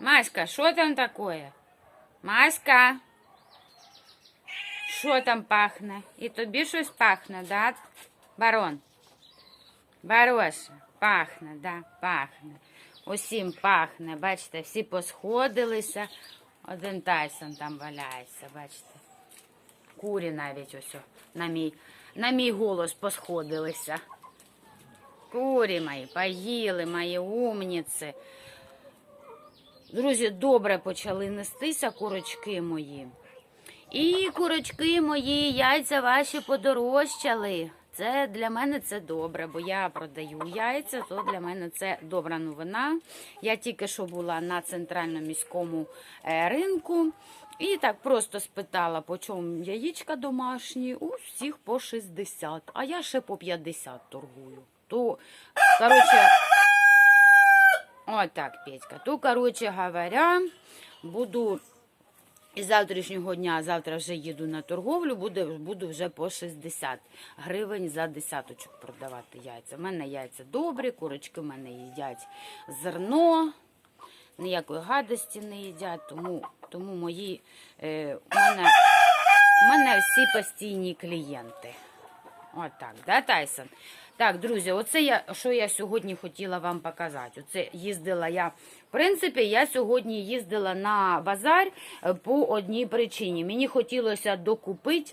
Маська, що там таке? Маська. Що там пахне? І тобі щось пахне, да? Барон? Бароша, пахне, да, пахне. Усім пахне, бачите, всі посходилися. Один Тайсон там валяється, бачите. Курі навіть ось на мій, на мій голос посходилися. Курі мої, поїли, мої умніці. Друзі, добре почали нестися курочки мої. І курочки мої, яйця ваші подорожчали. Це для мене це добре, бо я продаю яйця, то для мене це добра новина. Я тільки що була на центральному міському е, ринку. І так просто спитала, по чому яєчка домашні, у всіх по 60, а я ще по 50 торгую. То, коротше, отак, Петька. То, коротше говоря, буду із завтрашнього дня, завтра вже їду на торговлю, буду, буду вже по 60 гривень за десяточок продавати яйця. У мене яйця добрі, курочки в мене їдять зерно, ніякої гадості не їдять, тому, тому мої, е, у, мене, у мене всі постійні клієнти. Отак, да, Тайсон? Так, друзі, оце я, що я сьогодні хотіла вам показати. Оце їздила я. В принципі, я сьогодні їздила на базар е, по одній причині. Мені хотілося докупити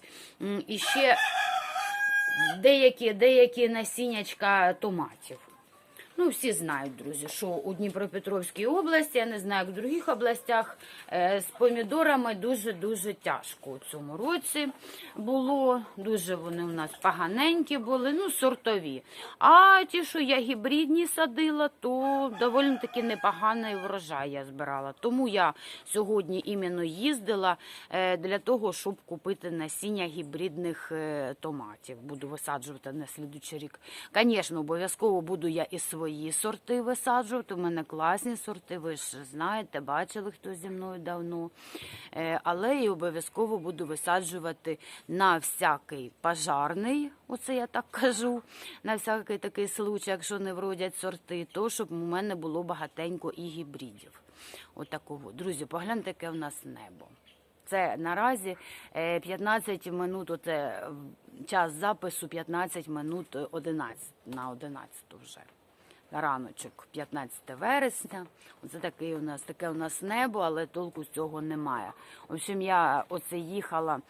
іще деякі, деякі насіннячка томатів. Ну, всі знають, друзі, що у Дніпропетровській області, я не знаю, як в других областях, е, з помідорами дуже-дуже тяжко у цьому році було. Дуже вони у нас поганенькі були, ну, сортові. А ті, що я гібридні садила, то доволі таки непоганий врожай я збирала. Тому я сьогодні іменно їздила е, для того, щоб купити насіння гібридних е, томатів. Буду висаджувати на слідучий рік. Звісно, обов'язково буду я і свої сорти висаджувати. У мене класні сорти, ви ж знаєте, бачили, хто зі мною давно. Е, Але і обов'язково буду висаджувати на всякий пожарний, оце я так кажу, на всякий такий случай, якщо не вродять сорти, то щоб у мене було багатенько і гібридів. Отакого. Друзі, погляньте, яке в нас небо. Це наразі е, 15 минут, оце е, час запису 15 минут 11, на 11 вже. Раночок, 15 вересня. Оце такий у нас таке у нас небо, але толку з цього немає. В общем, я оце їхала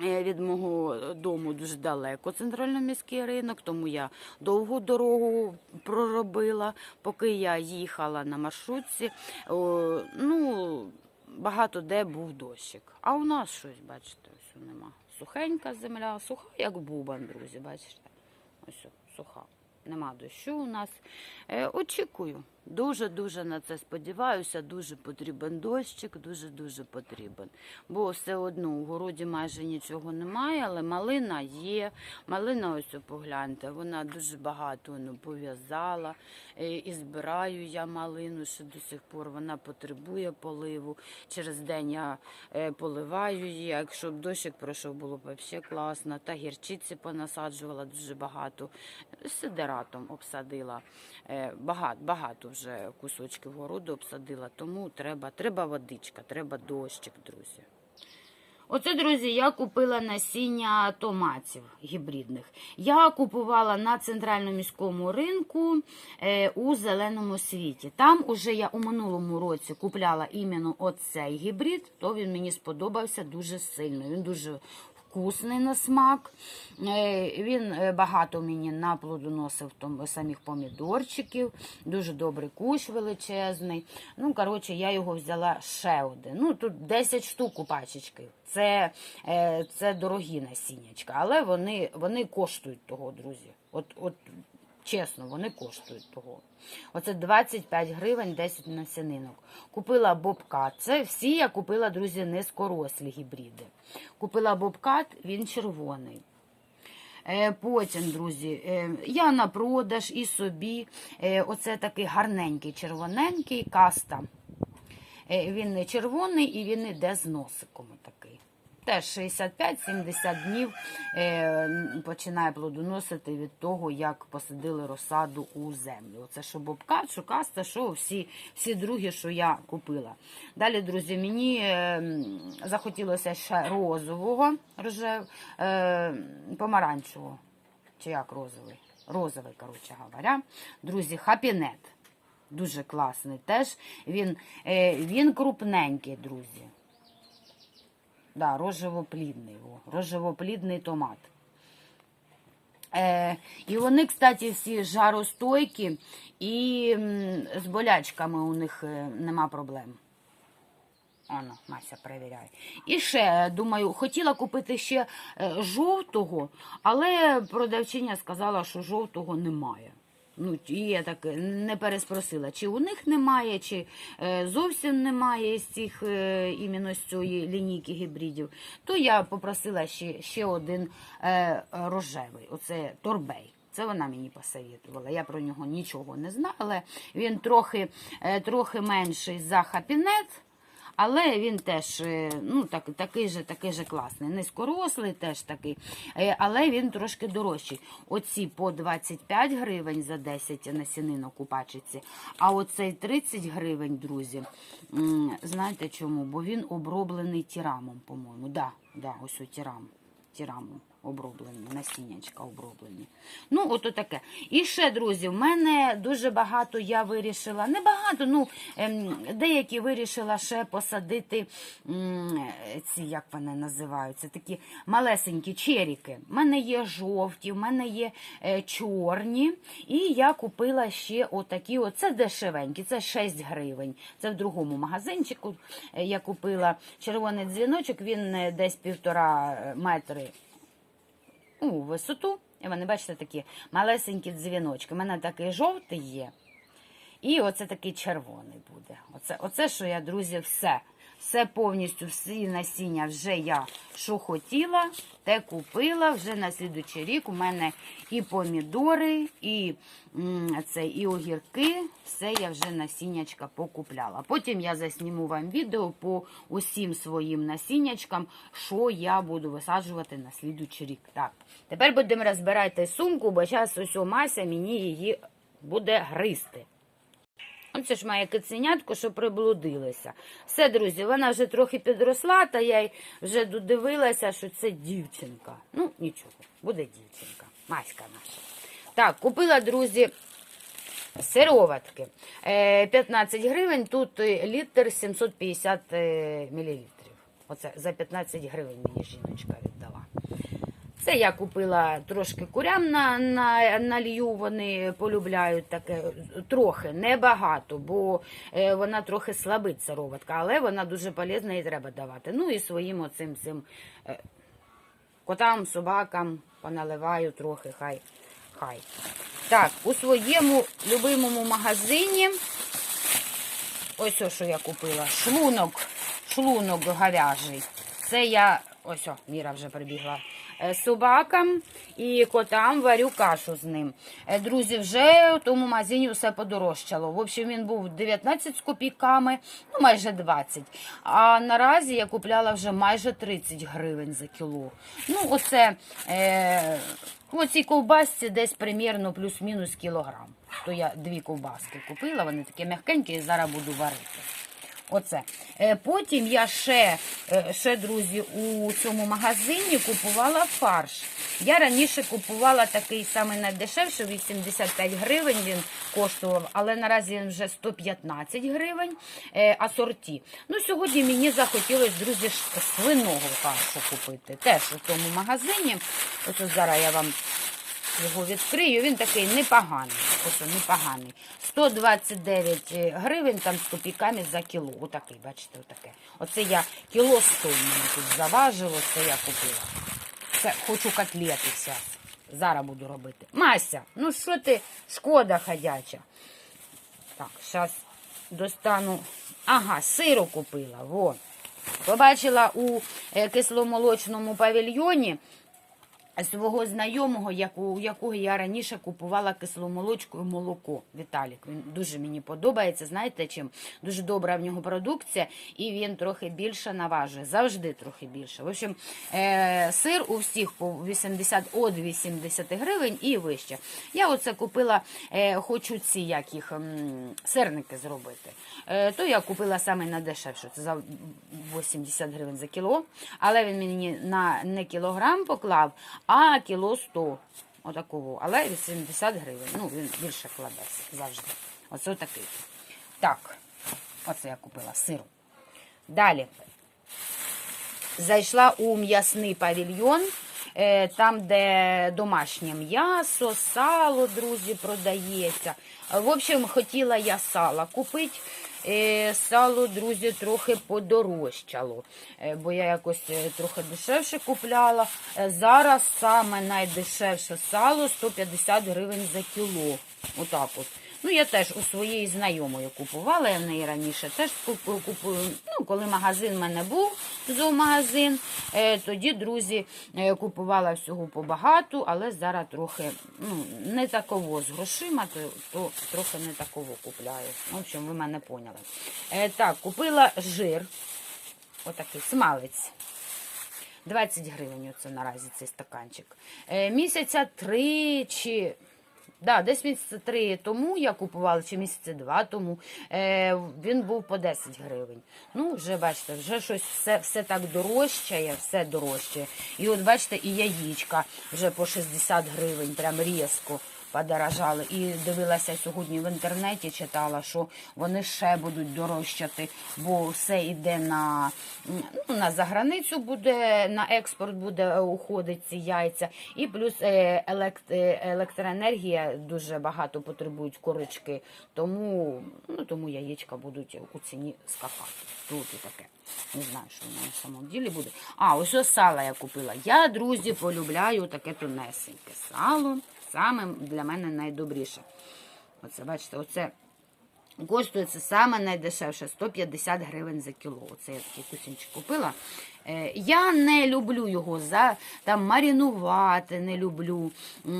е, від мого дому дуже далеко центрально-міський ринок, тому я довгу дорогу проробила, поки я їхала на маршрутці. О, ну, багато де був дощик. А у нас щось, бачите, ось нема. Сухенька земля, суха, як бубан, друзі, бачите? Ось суха. Нема дощу у нас. Е, очікую. Дуже-дуже на це сподіваюся. Дуже потрібен дощик, дуже-дуже потрібен. Бо все одно у городі майже нічого немає, але малина є. Малина, ось погляньте, вона дуже багато ну, пов'язала. Е, і збираю я малину ще до сих пор. Вона потребує поливу. Через день я е, поливаю її. Якщо б дощик пройшов, було б взагалі класно. Та гірчиці понасаджувала дуже багато. Сидератом обсадила. Е, Багато, багато вже кусочків городу обсадила, тому треба, треба водичка, треба дощик, друзі. Оце, друзі, я купила насіння томатів гібридних. Я купувала на центральному міському ринку е, у зеленому світі. Там уже я у минулому році купляла іменно оцей гібрид, то він мені сподобався дуже сильно. Він дуже вкусний на смак. Е, Він е, багато мені наплодоносив там самих помідорчиків. Дуже добрий кущ величезний. Ну, коротше, я його взяла ще один. Ну, тут 10 штук у пачечки. Це, е, це дорогі насіннячка, але вони, вони коштують того, друзі. От, от Чесно, вони коштують того. Оце 25 гривень 10 насінинок. Купила бобкат. Це всі я купила, друзі, низькорослі гібриди. Купила бобкат, він червоний. Е, Потім, друзі, е, я на продаж і собі. е, Оце такий гарненький червоненький каста. Він не червоний і він іде з носиком такий. Теж 65-70 днів е, починає плодоносити від того, як посадили розсаду у землю. Оце що бобкат, що каста, що всі, всі другі, що я купила. Далі, друзі, мені е, захотілося ще розового, рожев, е, помаранчевого. Чи як розовий? Розовий, коротше говоря. Друзі, хапінет. Дуже класний теж. Він, він крупненький, друзі. Да, розживоплідний. О, розживоплідний томат. Е, і вони, кстати, всі жаростойкі і з болячками у них е, нема проблем. Ано, Мася перевіряє. І ще, думаю, хотіла купити ще е, жовтого, але продавчиня сказала, що жовтого немає. Ну, я так не переспросила, чи у них немає, чи е, зовсім немає з цих е, іменно з цієї лінійки гібридів. То я попросила ще, ще один е, рожевий, оце торбей. Це вона мені посоветувала. Я про нього нічого не знала, але він трохи, е, трохи менший за хапінет. Але він теж е, ну, так, такий же такий же класний. Низькорослий теж такий, Е, але він трошки дорожчий. Оці по 25 гривень за 10 насінинок у пачці, а оцей 30 гривень, друзі. Знаєте чому? Бо він оброблений тірамом, по-моєму. Да, да, ось у тірам. Тірамом оброблені, насіннячка оброблені. Ну, от таке. І ще, друзі, в мене дуже багато я вирішила, не багато, ну, ем, деякі вирішила ще посадити ці, як вони називаються, такі малесенькі черіки. У мене є жовті, в мене є е, чорні. І я купила ще отакі, от, це дешевенькі, це 6 гривень. Це в другому магазинчику е, я купила червоний дзвіночок, він е, десь півтора метри у висоту. І вони, бачите, такі малесенькі дзвіночки. У мене такий жовтий є. І оце такий червоний буде. Оце, оце що я, друзі, все. Все повністю, всі насіння вже я що хотіла, те купила. Вже на слідучий рік у мене і помідори, і, це, і огірки. Все я вже насіннячка покупляла. Потім я засніму вам відео по усім своїм насіннячкам, що я буду висаджувати на слідучий рік. Так, тепер будемо розбирати сумку, бо зараз ось Мася мені її буде гризти. Оце ж моє киценятко, що приблудилося. Все, друзі, вона вже трохи підросла, та я вже додивилася, що це дівчинка. Ну, нічого, буде дівчинка. Маська наша. Так, купила, друзі, сироватки. Е, 15 гривень, тут е, літр 750 е, мілілітрів. Оце за 15 гривень мені жіночка віддала. Це я купила трошки курям на, на налью, вони полюбляють таке трохи, небагато, бо е, вона трохи слабить сироватка, але вона дуже полезна і треба давати. Ну і своїм оцим цим е, котам, собакам поналиваю трохи, хай. хай. Так, у своєму любимому магазині, ось о, що я купила, шлунок, шлунок говяжий. Це я, ось о, Міра вже прибігла. Е, Собакам і котам варю кашу з ним. Е, Друзі, вже в тому магазині все подорожчало. В общем, він був 19 з копійками, ну майже 20. А наразі я купляла вже майже 30 гривень за кіло. Ну, оце е, в цій ковбасці десь примірно плюс-мінус кілограм. То я дві ковбаски купила, вони такі м'якенькі і зараз буду варити. Оце. Е, Потім я ще, е, ще, друзі, у цьому магазині купувала фарш. Я раніше купувала такий самий найдешевший, 85 гривень він коштував, але наразі він вже 115 гривень е, асорті. Ну, сьогодні мені захотілося, друзі, свиного фаршу купити. Теж у цьому магазині. Ось зараз я вам його відкрию, він такий непоганий. Ось непоганий. 129 гривень там з копійками за кіло. Отакий, бачите, отаке. Оце я кіло 100 мені тут заважило, це я купила. Це хочу котлети зараз. Зараз буду робити. Мася, ну що ти, шкода ходяча. Так, зараз достану. Ага, сиру купила. Во. Побачила у е, кисломолочному павільйоні свого знайомого, у якого я раніше купувала кисломолочку і молоко. Віталік. Він дуже мені подобається. Знаєте чим? Дуже добра в нього продукція, і він трохи більше наважує. Завжди трохи більше. В общем, е, сир у всіх по 80 від 80 гривень і вище. Я оце купила, е, хочу ці як їх сирники зробити. Е, то я купила саме на дешевше. Це за 80 гривень за кіло. Але він мені на не кілограм поклав, а кіло 100. Отакого. Але 80 гривень. Ну, він більше кладеться завжди. Оце такий. Так, оце я купила сиру. Далі. Зайшла у м'ясний павільйон, е, там, де домашнє м'ясо, сало, друзі, продається. В общем, хотіла я сала купити. Е, Сало, друзі, трохи подорожчало, е, бо я якось е, трохи дешевше купляла. Зараз саме найдешевше сало 150 гривень за кіло. Отак от. Ну, я теж у своєї знайомої купувала, я в неї раніше теж купую. Ну, коли магазин в мене був, зоомагазин, е, тоді, друзі, е, купувала всього побагато, але зараз трохи ну, не таково з грошима, то, то трохи не таково купляю. В общем, ви мене поняли. Е, так, купила жир, отакий смалець. 20 гривень оце наразі цей стаканчик. Місяця три чи. Да, десь місяця три тому я купувала, чи місяця два тому. Е, він був по 10 гривень. Ну, вже бачите, вже щось все, все так дорожчає, все дорожчає. І от бачите, і яєчка вже по 60 гривень, прям різко подорожали. І дивилася сьогодні в інтернеті, читала, що вони ще будуть дорожчати, бо все йде на, ну, на заграницю буде, на експорт буде е, уходить ці яйця. І плюс е, е, електроенергія дуже багато потребують корочки, тому, ну, тому яєчка будуть у ціні скакати. Тут і таке. Не знаю, що воно на самому ділі буде. А, ось ось сало я купила. Я, друзі, полюбляю таке тонесеньке сало. Саме для мене найдобріше. Оце, бачите, оце коштує це саме найдешевше 150 гривень за кіло. Оце я такий кусінчик купила. Е, Я не люблю його за там марінувати, не люблю, е,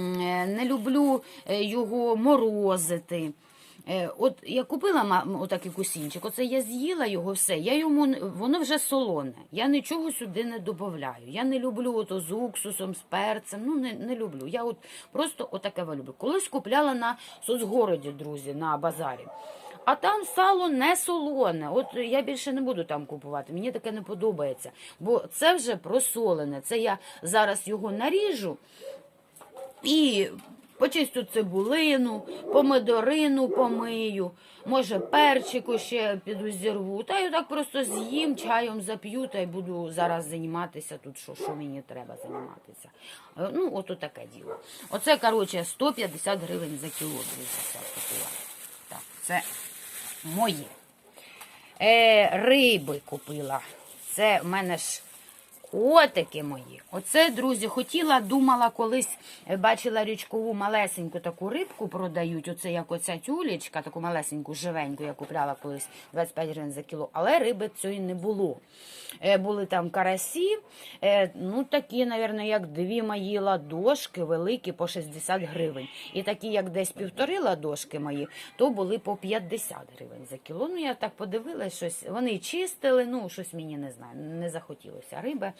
не люблю е, його морозити. Е, От я купила ма- отакий кусінчик, оце я з'їла його все. Я йому воно вже солоне. Я нічого сюди не додаю. Я не люблю ото з уксусом, з перцем. Ну не, не люблю. Я от просто отаке люблю. Колись купляла на соцгороді, друзі, на базарі. А там сало не солоне. От я більше не буду там купувати. Мені таке не подобається. Бо це вже просолене. Це я зараз його наріжу і почистю цибулину, помидорину помию, може перчику ще піду зірву. Та й так просто з'їм, чаєм зап'ю та й буду зараз займатися тут, що, що мені треба займатися. Е, Ну, от таке діло. Оце, коротше, 150 гривень за кіло. Так, це моє. Е, риби купила. Це в мене ж котики мої. Оце, друзі, хотіла, думала, колись е, бачила річкову малесеньку таку рибку продають. Оце як оця тюлечка, таку малесеньку, живеньку, я купляла колись 25 гривень за кіло. Але риби цієї не було. Е, були там карасі, е, ну такі, мабуть, як дві мої ладошки, великі по 60 гривень. І такі, як десь півтори ладошки мої, то були по 50 гривень за кіло. Ну я так подивилась, щось вони чистили, ну щось мені не знаю, не захотілося риби.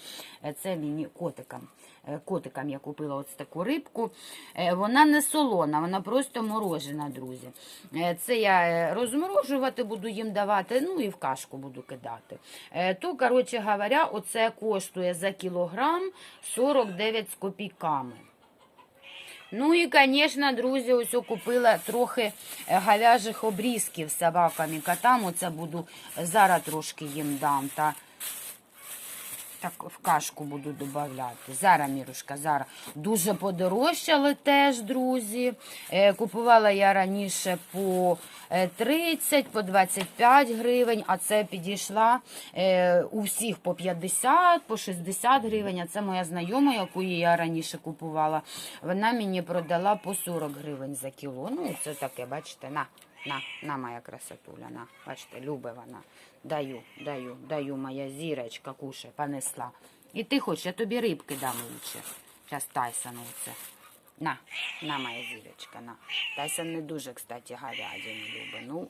Е, Це мені котикам. Е, Котикам я купила ось таку рибку. Е, Вона не солона, вона просто морожена, друзі. Це я розморожувати буду їм давати, ну і в кашку буду кидати. То, коротше говоря, оце коштує за кілограм 49 з копійками. Ну і, звісно, друзі, ось купила трохи говяжих обрізків з собакам і котам. Оце буду зараз трошки їм дам. Та так в кашку буду додавати. Зараз, Мірушка, зараз. Дуже подорожчали теж, друзі. Е, Купувала я раніше по е, 30, по 25 гривень, а це підійшла е, у всіх по 50, по 60 гривень. А це моя знайома, яку я раніше купувала. Вона мені продала по 40 гривень за кіло. Ну, і це таке, бачите, на. На, на моя красотуля, на, бачите, любить вона. Даю, даю, даю, моя зірочка, кушай, понесла. І ти хочеш, я тобі рибки дам лучше. Зараз Тайсону це. На, на, моя зірочка, на. Тайсон не дуже, кстати, говядину любить. Ну,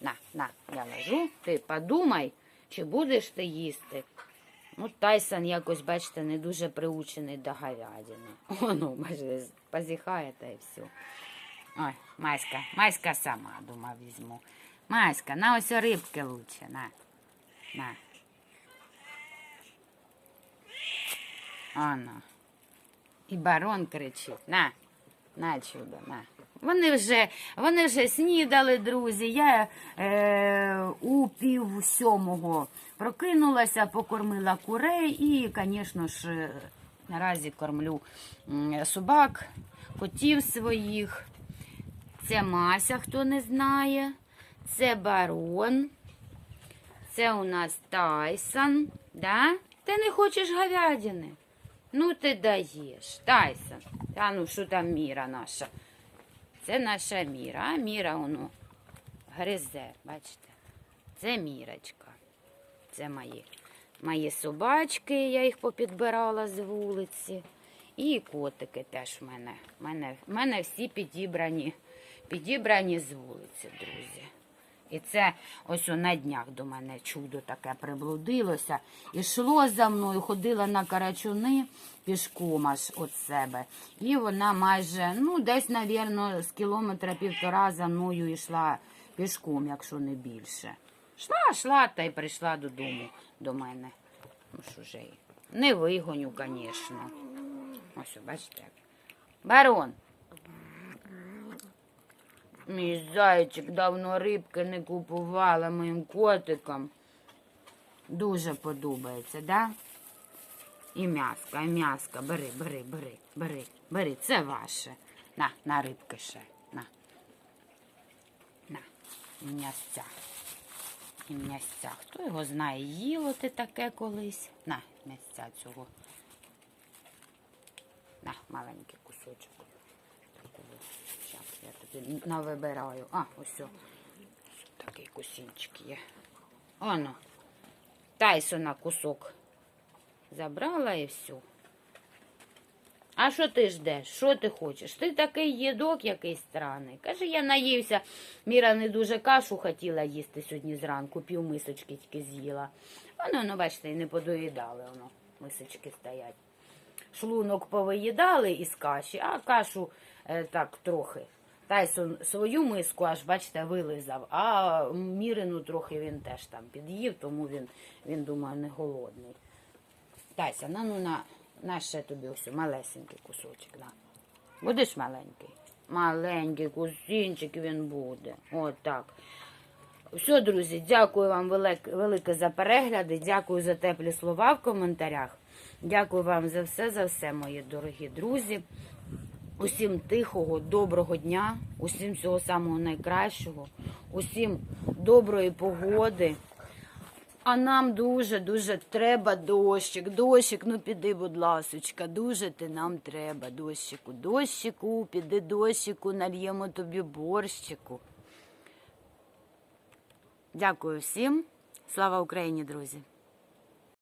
на, на, я ложу. Ти подумай, чи будеш ти їсти. Ну, Тайсон якось, бачите, не дуже приучений до говядини. О, ну, бачите, позіхає та і все. Ой, Маська, Маська сама, думаю, візьму. Маська, на ось рибки лучше, на. На. Ано. І барон кричить. На, на чудо, на. Вони вже, вони вже снідали, друзі. Я е, у пів сьомого прокинулася, покормила курей і, звісно ж, е, наразі кормлю собак, котів своїх. Це Мася, хто не знає. Це барон. Це у нас Тайсон. Да? Ти не хочеш говядини? Ну ти даєш. Тайсон. А ну що там міра наша? Це наша міра. А міра воно гризе, бачите? Це мірочка. Це мої, мої собачки, я їх попідбирала з вулиці. І котики теж в мене. В мене, мене всі підібрані, підібрані з вулиці, друзі. І це ось на днях до мене чудо таке приблудилося. Ішло за мною, ходила на карачуни пішком аж від себе. І вона майже, ну, десь, навірно, з кілометра півтора за мною йшла пішком, якщо не більше. Шла, шла та й прийшла додому до мене. Ну, що ж. Не вигоню, звісно. Ось, бачите. Барон. Мій зайчик давно рибки не купувала моїм котикам. Дуже подобається, да? І м'яска, і м'яска. Бери, бери, бери, бери, бери. Це ваше. На, на рибки ще. На. На. І м'ясця. І м'ясця. Хто його знає, їло ти таке колись. На, м'ясця цього. На, маленький кусочок. Такого. Щас я тобі навибираю. А, ось. о. Такий кусінчик є. Оно. Тайсона кусок забрала і все. А що ти ждеш? Що ти хочеш? Ти такий їдок якийсь странний. Каже, я наївся. Міра не дуже кашу хотіла їсти сьогодні зранку, пів мисочки тільки з'їла. Воно, ну, бачите, і не подоїдали, воно, мисочки стоять. Шлунок повиїдали із каші, а кашу е, так трохи. Тайсон свою миску аж, бачите, вилизав, а Мірину трохи він теж там під'їв, тому він, він думаю, не голодний. Тайся, на ну на, на ще тобі ось малесенький кусочок. На. Будеш маленький? Маленький кусінчик він буде. Отак. Все, друзі, дякую вам велике за перегляди. Дякую за теплі слова в коментарях. Дякую вам за все, за все, мої дорогі друзі. Усім тихого, доброго дня, усім всього самого найкращого, усім доброї погоди. А нам дуже, дуже треба дощик. Дощик, ну піди, будь ласочка, дуже ти нам треба дощику. Дощику, піди дощику, нальємо тобі борщику. Дякую всім. Слава Україні, друзі!